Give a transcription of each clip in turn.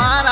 ಮಾರ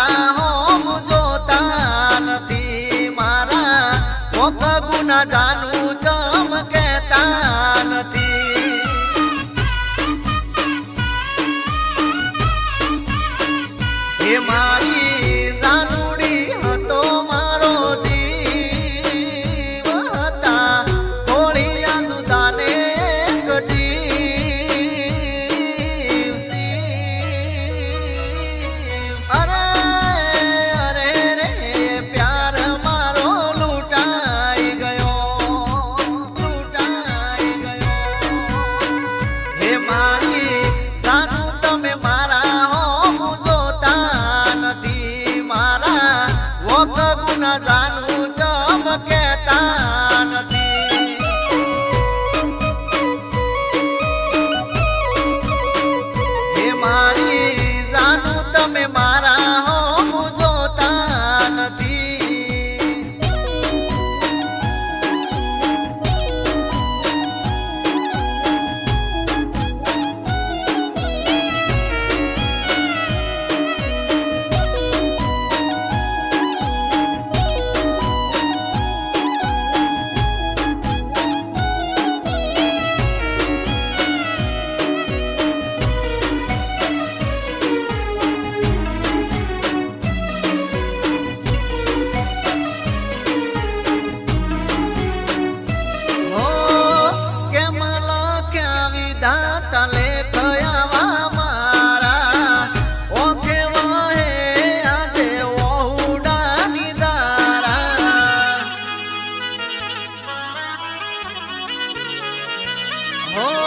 Oh.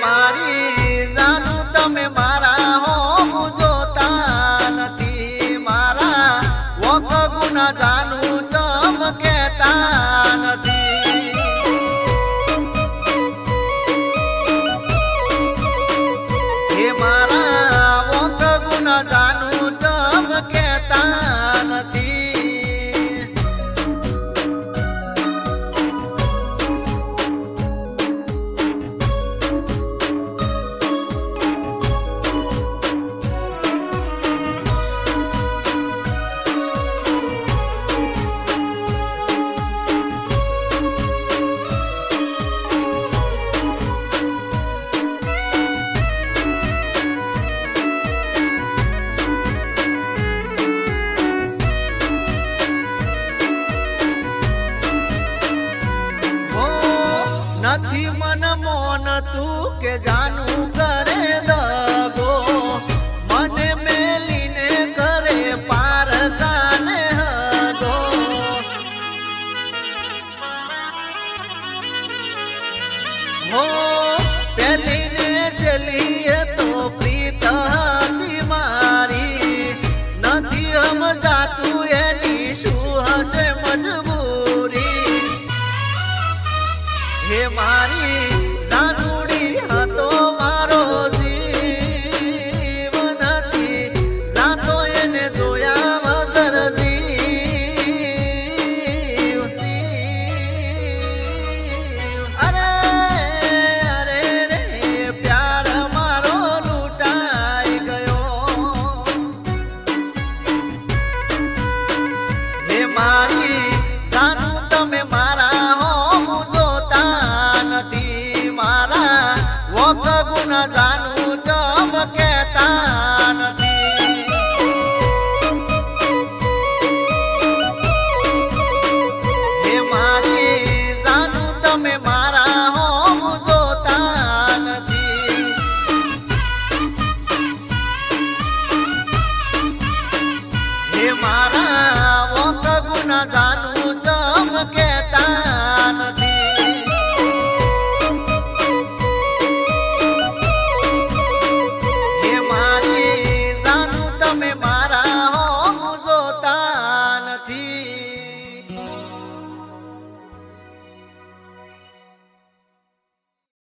Maria. નથી મન મોન તું કે જાનું કરે દગો? મને મેલીને કરે પાર કાને હગો. હો, પેલીને સેલીએ તું জানি हे मा